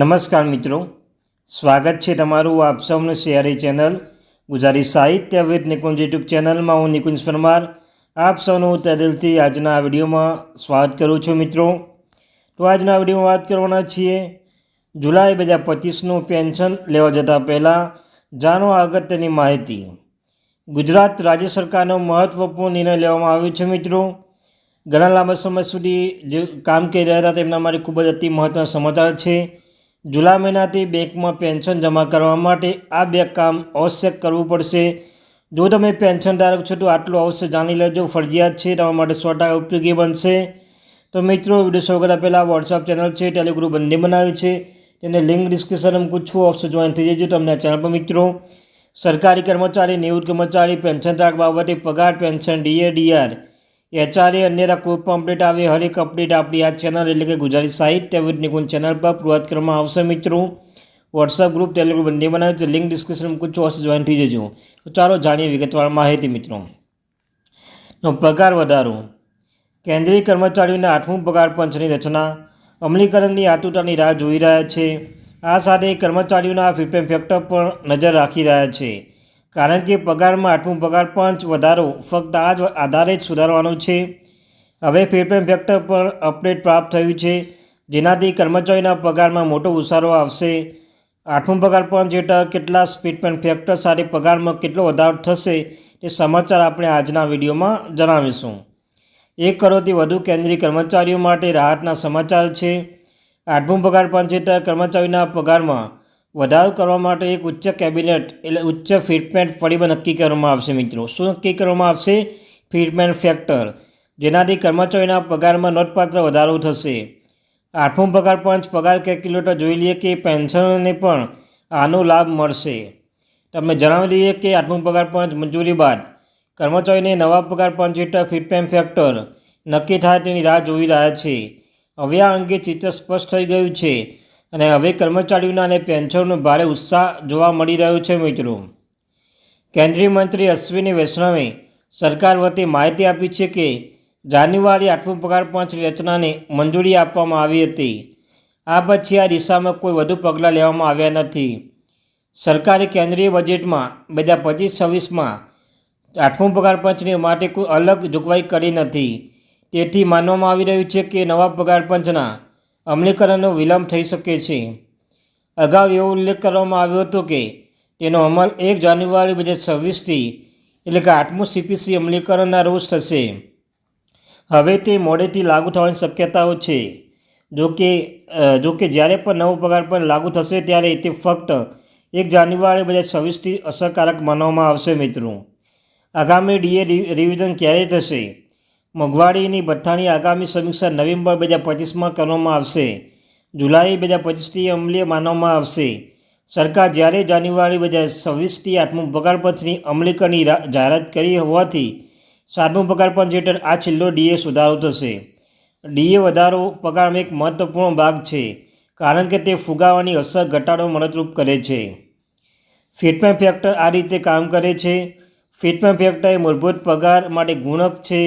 નમસ્કાર મિત્રો. સ્વાગત છે તમારું આપ સૌનું સિયારી ચેનલ ગુજરાતી સાહિત્ય વિથ નિકુંજ યુટ્યુબ ચેનલમાં હું નિકુંજ પરમાર. આપ સૌનું તદિલથી આજના વિડીયોમાં સ્વાગત કરું છું મિત્રો. તો આજના વિડીયોમાં વાત કરવાના છીએ. જુલાઈ બે હજાર પચીસનું પેન્શન લેવા જતાં પહેલાં જાણો અગત્યની માહિતી. ગુજરાત રાજ્ય સરકારનો મહત્વપૂર્ણ નિર્ણય લેવામાં આવ્યો છે મિત્રો. ઘણા લાંબા સમય સુધી જે કામ કરી રહ્યા હતા તેમના માટે ખૂબ જ અતિ મહત્ત્વના સમાચાર છે. જુલાઈ મહિનાથી બેંકમાં પેન્શન જમા કરવા માટે આ બે કામ અવશ્ય કરવું પડશે. જો તમે પેન્શન ધારક છો તો આટલું અવશ્ય જાણી લેજો. ફરજિયાત છે, તમારા માટે સો ટકા ઉપયોગી બનશે. તો મિત્રો, વીડિયો શરૂ કરતા પહેલાં વોટ્સઅપ ચેનલ છે ટેલિગ્રુપ બંને બનાવી છે. તેને લિંક ડિસ્ક્રિપ્શનમાં પૂછવું અવશ્ય જોઈન થઈ જજો તમને ચેનલ પર, મિત્રો. સરકારી કર્મચારી, નિવૃત્ત કર્મચારી પેન્શન ધારક બાબતે પગાર, પેન્શન, ડીએ, ડીઆર. એચઆરએ અન્યના કોઈ પણ અપડેટ આવે હરેક અપડેટ આપણી આ ચેનલ એટલે કે ગુજરાતી સાહિત્ય વિદ નિકુંજ ચેનલ પર. પૂર્વાત કરવામાં આવશે મિત્રો. વોટ્સઅપ ગ્રુપ ટેલિગ્રુપ બંને બનાવે છે. લિંક ડિસ્ક્રિપ્શનમાં પૂછો હશે જોઈન થઈ જજો. તો ચાલો જાણીએ વિગતવાર માહિતી મિત્રો. નો પગાર વધારો. કેન્દ્રીય કર્મચારીઓના આઠમું પગાર પંચની રચના. અમલીકરણની આતુરતાની રાહ જોઈ રહ્યા છે. આ સાથે કર્મચારીઓના ફીડબેક ફેક્ટર પર નજર રાખી રહ્યા છે. કારણ કે પગારમાં આઠમું પગાર પંચ વધારો ફક્ત આ જ આધારે જ સુધારવાનો છે. હવે પેપેન ફેક્ટર પર અપડેટ પ્રાપ્ત થયું છે. જેનાથી કર્મચારીના પગારમાં મોટો ઉછાળો આવશે. આઠમું પગાર પંચ હેઠળ કેટલા ફીડબેક ફેક્ટર સાથે પગારમાં કેટલો વધારો થશે તે સમાચાર આપણે આજના વિડીયોમાં જણાવીશું. એક કરોડથી વધુ કેન્દ્રીય કર્મચારીઓ માટે રાહતના સમાચાર છે. આઠમું પગાર પંચ હેઠળ કર્મચારીના પગારમાં વધારો કરવા માટે એક ઉચ્ચ કેબિનેટ એટલે ઉચ્ચ ફિટમેન્ટ પરિબળ નક્કી કરવામાં આવશે મિત્રો. શું નક્કી કરવામાં આવશે? Fitment factor. જેનાથી કર્મચારીના પગારમાં નોંધપાત્ર વધારો થશે. આઠમો પગાર પંચ પગાર કેલ્ક્યુલેટર જોઈ લઈએ કે પેન્શનને પણ આનો લાભ મળશે. તમને જણાવી દઈએ કે આઠમું પગાર પંચ મંજૂરી બાદ કર્મચારીને નવા પગાર પંચ હેઠળ ફિટમેન્ટ ફેક્ટર નક્કી થાય તેની રાહ જોઈ રહ્યા છે. હવે આ અંગે ચિત્ર સ્પષ્ટ થઈ ગયું છે. અને હવે કર્મચારીઓના અને પેન્શનનો ભારે ઉત્સાહ જોવા મળી રહ્યો છે મિત્રો. કેન્દ્રીય મંત્રી અશ્વિની વૈષ્ણવે સરકાર વતી માહિતી આપી છે કે જાન્યુઆરી આઠમું પગાર પાંચ રચનાને મંજૂરી આપવામાં આવી હતી. આ પછી આ દિશામાં કોઈ વધુ પગલાં લેવામાં આવ્યા નથી. સરકારે કેન્દ્રીય બજેટમાં બે હજાર પચીસ છવ્વીસમાં આઠમું પગાર પંચની માટે કોઈ અલગ જોગવાઈ કરી નથી. તેથી માનવામાં આવી રહ્યું છે કે નવા પગાર પંચના અમલીકરણનો વિલંબ થઈ શકે છે. અગાઉ એવો ઉલ્લેખ કરવામાં આવ્યો હતો કે તેનો અમલ એક જાન્યુઆરી બે હજાર છવ્વીસથી એટલે કે આઠમું સીપીસી અમલીકરણના રોજ થશે. હવે તે મોડેથી લાગુ થવાની શક્યતાઓ છે. જોકે જોકે જ્યારે પણ નવો પગાર પણ લાગુ થશે ત્યારે તે ફક્ત એક જાન્યુઆરી બે હજાર છવ્વીસથી અસરકારક માનવામાં આવશે મિત્રો. આગામી ડીએ રિવિઝન ક્યારે થશે? મોંઘવારીની ભથ્થાની આગામી સમીક્ષા નવેમ્બર બે હજાર પચીસમાં કરવામાં આવશે. જુલાઈ બે હજાર પચીસથી અમલીય માનવામાં આવશે. સરકાર જ્યારે જાન્યુઆરી બે હજાર છવ્વીસથી આઠમું પગાર પંચની અમલીકરણની જાહેરાત કરી હોવાથી સાતમું પગાર પંચ હેઠળ આ છેલ્લો ડીએ સુધારો થશે. ડીએ વધારો પગારનો એક મહત્વપૂર્ણ ભાગ છે, કારણ કે તે ફુગાવાની અસર ઘટાડો મદદરૂપ કરે છે. ફિટમેન્ટ ફેક્ટર આ રીતે કામ કરે છે. ફિટમેન્ટ ફેક્ટર એ મૂળભૂત પગાર માટે ગુણક છે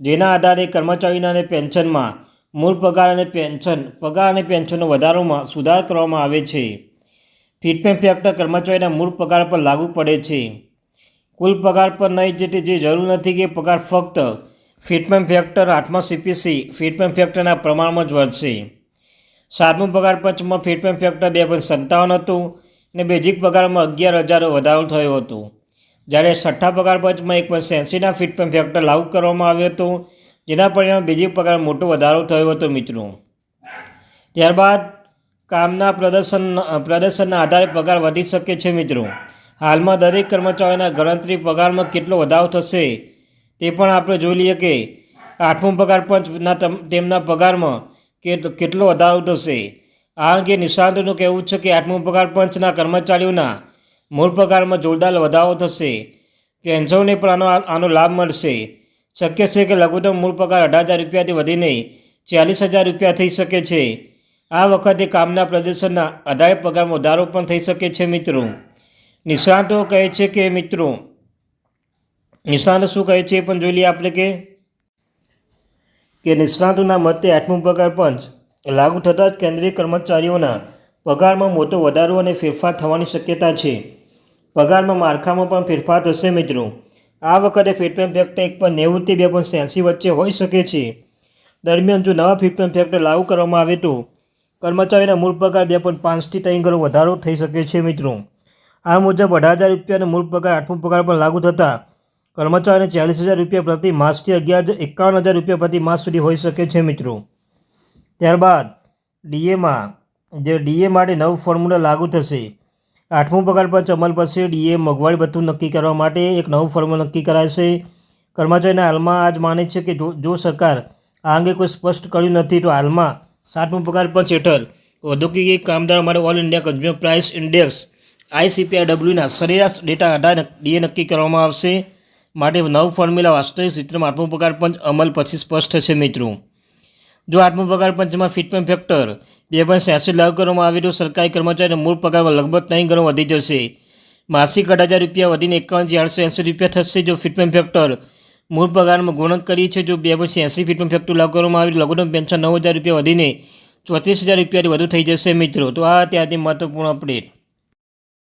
જેના આધારે કર્મચારીના પેન્શનમાં મૂળ પગાર અને પેન્શન, પગાર અને પેન્શનનો વધારોમાં સુધાર કરવામાં આવે છે. ફિટમેન્ટ ફેક્ટર કર્મચારીના મૂળ પગાર પર લાગુ પડે છે. કુલ પગાર પર નહીં જેથી જે જરૂર નથી કે પગાર ફક્ત ફિટમેન્ટ ફેક્ટર આઠમા સીપીસી, ફિટમેન્ટ ફેક્ટરના પ્રમાણમાં જ વધશે. સાતમું પગાર પંચમાં ફિટમેન્ટ ફેક્ટર બે પોઈન્ટ સત્તાવન હતું અને બેઝિક પગારમાં અગિયાર હજાર વધારો થયો હતો. જ્યારે છઠ્ઠા પગાર પંચમાં એક પોઈન્ટ એંસીના ફિટમેન્ટ ફેક્ટર લાગુ કરવામાં આવ્યો હતો, જેના પરિણામે બીજી પગાર મોટો વધારો થયો હતો મિત્રો. ત્યારબાદ કામના પ્રદર્શન, પ્રદર્શનના આધારે પગાર વધી શકે છે મિત્રો. હાલમાં દરેક કર્મચારીના ગણતરી પગારમાં કેટલો વધારો થશે, તે પણ આપણે જોઈ લઈએ કે આઠમું પગાર પંચના તેમના પગારમાં કેટલો વધારો થશે. આ અંગે નિષ્ણાતોનું કહેવું છે કે આઠમું પગાર પંચના કર્મચારીઓના મૂળ પગારમાં જોરદાર વધારો થશે પેન્શનને પણ આનો આનો લાભ મળશે. શક્ય છે કે લઘુત્તમ મૂળ પગાર અઢાર હજાર રૂપિયાથી વધીને ચાલીસ હજાર રૂપિયા થઈ શકે છે. આ વખતે કામના પ્રદર્શનના આધારે પગારમાં વધારો પણ થઈ શકે છે મિત્રો. નિષ્ણાતો કહે છે કે મિત્રો, નિષ્ણાતો શું કહે છે એ પણ જોઈ લઈએ આપણે કે કે નિષ્ણાતોના મતે આઠમું પગાર પંચ લાગુ થતાં જ કેન્દ્રીય કર્મચારીઓના પગારમાં મોટો વધારો અને ફેરફાર થવાની શક્યતા છે. પગારમાં માળખામાં પણ ફેરફાર થશે મિત્રો. આ વખતે ફિટમેન્ટ ફેક્ટર એક પણ નેવુંથી બે પણ એંસી વચ્ચે હોઈ શકે છે. દરમિયાન જો નવા ફિટમેન્ટ ફેક્ટર લાગુ કરવામાં આવે તો કર્મચારીના મૂળ પગાર બે પણ પાંચથી ત્રણ ગણો વધારો થઈ શકે છે મિત્રો. આ મુજબ અઢાર હજાર રૂપિયાનો મૂળ પગાર આઠમો પગાર પણ લાગુ થતાં કર્મચારીને ચાલીસ હજાર રૂપિયા પ્રતિ માસથી અગિયાર એકાવન હજાર રૂપિયા પ્રતિ માસ સુધી હોઈ શકે છે મિત્રો. ત્યારબાદ ડીએમાં જે ડીએ માટે નવું ફોર્મ્યુલા લાગુ થશે. આઠમો પગાર પંચ અમલ પછી ડીએ મોંઘવારી ભથ્થું નક્કી કરવા માટે એક નવું ફોર્મ્યુલા નક્કી કરાશે કર્મચારીના હાલમાં આજ માને છે કે જો જો સરકાર આ અંગે કોઈ સ્પષ્ટ કર્યું નથી, તો હાલમાં સાતમું પગાર પંચ હેઠળ ઔદ્યોગિક કામદારો માટે all India consumer price index આઈસીપીઆઈડબ્લ્યુના સરેરાશ ડેટા આધાર ડીએ નક્કી કરવામાં આવશે. માટે નવું ફોર્મ્યુલા વાસ્તવિક ચિત્રમાં આઠમું પગાર પંચ અમલ પછી સ્પષ્ટ થશે મિત્રો. જો આઠમો પગાર પંચમાં ફિટમેન્ટ ફેક્ટર બે પોઈન્ટ છ્યાસી લાગુ કરવામાં આવે તો સરકારી કર્મચારીના મૂળ પગારમાં લગભગ ત્રણ ગણો વધી જશે. માસિક અઢાર હજાર રૂપિયા વધીને એકાવન ચારસો એંસી રૂપિયા થશે જો ફિટમેન્ટ ફેક્ટર મૂળ પગારમાં ગુણક કરી છે જો બે પોઈન્ટ છ્યાસી ફિટમેન્ટ ફેક્ટર લાગુ કરવામાં આવે લઘુત્તમ પેન્શન નવ હજાર રૂપિયા વધીને ચોત્રીસ હજાર રૂપિયાથી વધુ થઈ જશે મિત્રો. તો આ ત્યાંથી મહત્વપૂર્ણ અપડેટ